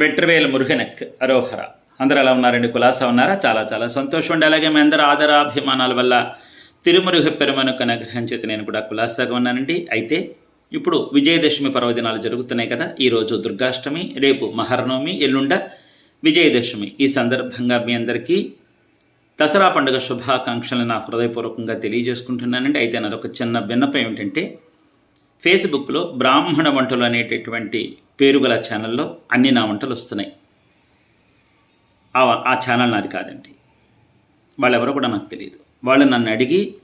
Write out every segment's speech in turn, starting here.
వెట్రవేలు మురుగనక్ అరోహర. అందరూ ఎలా ఉన్నారండి కులాసా ఉన్నారా? చాలా చాలా సంతోషం ఉండి అలాగే మీ అందరి ఆదరాభిమానాల వల్ల తిరుమురుగ పెరుమనుకు అనుగ్రహం చేత నేను కూడా కులాసాగా ఉన్నానండి. అయితే ఇప్పుడు విజయదశమి పర్వదినాలు జరుగుతున్నాయి కదా. ఈరోజు దుర్గాష్టమి రేపు మహర్నవమి ఎల్లుండ విజయదశమి. ఈ సందర్భంగా మీ అందరికీ దసరా పండుగ శుభాకాంక్షలు నా హృదయపూర్వకంగా తెలియజేసుకుంటున్నానండి. అయితే నాదొక ఒక చిన్న విన్నపం ఏమిటంటే ఫేస్బుక్లో బ్రాహ్మణ వంటలు అనేటటువంటి పేరు గల ఛానల్లో అన్ని నా వంటలు వస్తున్నాయి. ఆ ఆ ఛానల్ నాది కాదండి. వాళ్ళెవరో కూడా నాకు తెలియదు. వాళ్ళు నన్ను అడిగి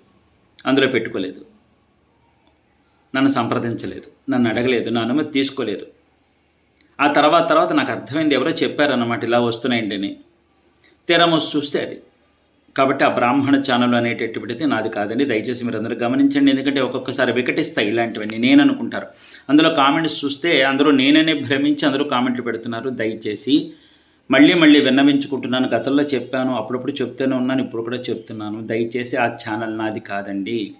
అందులో పెట్టుకోలేదు. నన్ను సంప్రదించలేదు. నన్ను అడగలేదు. నా అనుమతి తీసుకోలేదు. ఆ తర్వాత తర్వాత నాకు అర్థమైంది ఎవరో చెప్పారన్నమాట ఇలా వస్తున్నాయండి అని. తీరమోసి చూస్తే అది. కాబట్టి ఆ బ్రాహ్మణ ఛానల్ అనేటటువంటిది నాది కాదండి. దయచేసి మీరు అందరూ గమనించండి. ఎందుకంటే ఒక్కొక్కసారి వికటిస్తాయి ఇలాంటివన్నీ. నేను అనుకుంటారు అందులో కామెంట్స్ చూస్తే అందరూ నేననే భ్రమించి అందరూ కామెంట్లు పెడుతున్నారు. దయచేసి మళ్ళీ మళ్ళీ విన్నవించుకుంటున్నాను. గతంలో చెప్పాను. అప్పుడప్పుడు చెప్తూనే ఉన్నాను. ఇప్పుడు కూడా చెప్తున్నాను. దయచేసి ఆ ఛానల్ నాది కాదండి.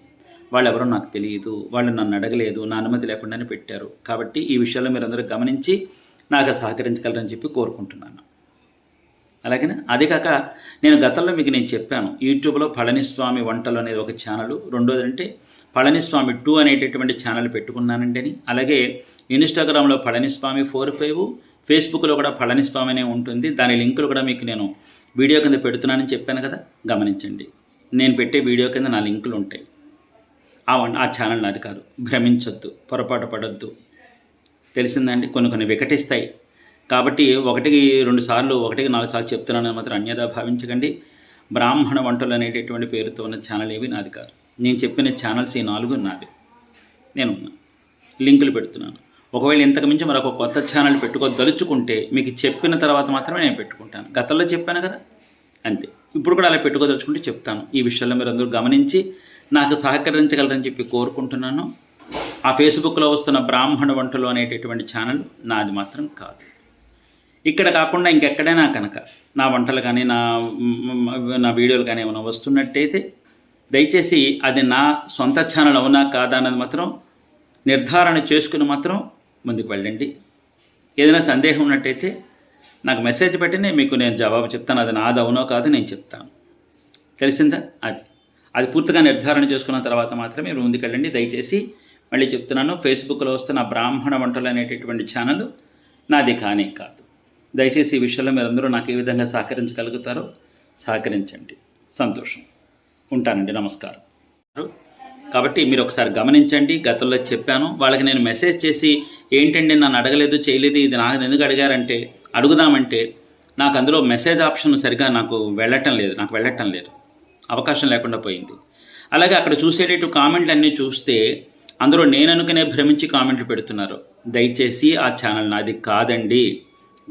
వాళ్ళు ఎవరో నాకు తెలియదు. వాళ్ళు నన్ను అడగలేదు. నా అనుమతి లేకుండానే పెట్టారు. కాబట్టి ఈ విషయాల్లో మీరు అందరూ గమనించి నాకు సహకరించగలరని చెప్పి కోరుకుంటున్నాను. అలాగేనా? అదే కాక నేను గతంలో మీకు నేను చెప్పాను యూట్యూబ్లో పళనిస్వామి వంటలు అనేది ఒక ఛానల్ రెండోది అంటే పళనిస్వామి టూ అనేటటువంటి ఛానల్ పెట్టుకున్నానండి అని. అలాగే ఇన్స్టాగ్రామ్లో పళనిస్వామి ఫోర్ ఫైవ్ ఫేస్బుక్లో కూడా పళనిస్వామి అనే ఉంటుంది. దాని లింకులు కూడా మీకు నేను వీడియో కింద పెడుతున్నానని చెప్పాను కదా గమనించండి. నేను పెట్టే వీడియో కింద నా లింకులు ఉంటాయి. ఆ వన్ ఆ ఛానల్ నాది కాదు. భ్రమించొద్దు పొరపాటు పడొద్దు. తెలిసిందండి కొన్ని కొన్ని వికటిస్తాయి. కాబట్టి ఒకటికి రెండు సార్లు ఒకటికి నాలుగు సార్లు చెప్తున్నానని మాత్రం అన్యదా భావించకండి. బ్రాహ్మణ వంటలు అనేటటువంటి పేరుతో ఉన్న ఛానల్ ఏవి నాది కాదు. నేను చెప్పిన ఛానల్స్ ఈ నాలుగు నాది నేను లింకులు పెడుతున్నాను. ఒకవేళ ఇంతకుమించి మరొక కొత్త ఛానల్ పెట్టుకోదలుచుకుంటే మీకు చెప్పిన తర్వాత మాత్రమే నేను పెట్టుకుంటాను. గతంలో చెప్పాను కదా? అంతే. ఇప్పుడు కూడా అలా పెట్టుకోదలుచుకుంటే చెప్తాను. ఈ విషయాల్లో మీరు అందరూ గమనించి నాకు సహకరించగలరని చెప్పి కోరుకుంటున్నాను. ఆ ఫేస్బుక్లో వస్తున్న బ్రాహ్మణ వంటలు అనేటటువంటి ఛానల్ నాది మాత్రం కాదు. ఇక్కడ కాకుండా ఇంకెక్కడైనా కనుక నా వంటలు కానీ నా నా వీడియోలు కానీ ఏమైనా వస్తున్నట్టయితే దయచేసి అది నా సొంత ఛానల్ అవునా కాదా అన్నది మాత్రం నిర్ధారణ చేసుకుని మాత్రం ముందుకు వెళ్ళండి. ఏదైనా సందేహం ఉన్నట్టయితే నాకు మెసేజ్ పెట్టినే మీకు నేను జవాబు చెప్తాను అది నాది అవునో కాదో నేను చెప్తాను. తెలిసిందా? అది. అది పూర్తిగా నిర్ధారణ చేసుకున్న తర్వాత మాత్రమే మీరు ముందుకెళ్ళండి దయచేసి మళ్ళీ చెప్తున్నాను ఫేస్బుక్లో వస్తున్న బ్రాహ్మణ వంటలు అనేటటువంటి ఛానల్ నాది కానీ కాదు. దయచేసి ఈ విషయంలో మీరందరూ నాకు ఏ విధంగా సహకరించగలుగుతారో సహకరించండి. సంతోషం. ఉంటానండి. నమస్కారం. కాబట్టి మీరు ఒకసారి గమనించండి. గతంలో చెప్పాను. వాళ్ళకి నేను మెసేజ్ చేసి ఏంటండి నన్ను అడగలేదు చేయలేదు ఇది నాకు ఎందుకు అడిగారంటే అడుగుదామంటే నాకు అందులో మెసేజ్ ఆప్షన్ సరిగా నాకు వెళ్ళటం లేదు. నాకు వెళ్ళటం లేదు. అవకాశం లేకుండా పోయింది. అలాగే అక్కడ చూసేటట్టు కామెంట్లు అన్నీ చూస్తే అందులో నేను అనుకునే భ్రమించి కామెంట్లు పెడుతున్నారు. దయచేసి ఆ ఛానల్ నాది కాదండి.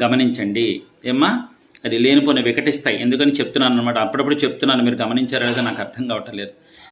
గమనించండి. ఏమ్మా? అది లేనిపోయిన వికటిస్తాయి. ఎందుకని చెప్తున్నాను అనమాట అప్పుడప్పుడు చెప్తున్నాను. మీరు గమనించారో లేదో నాకు అర్థం కావటం లేదు.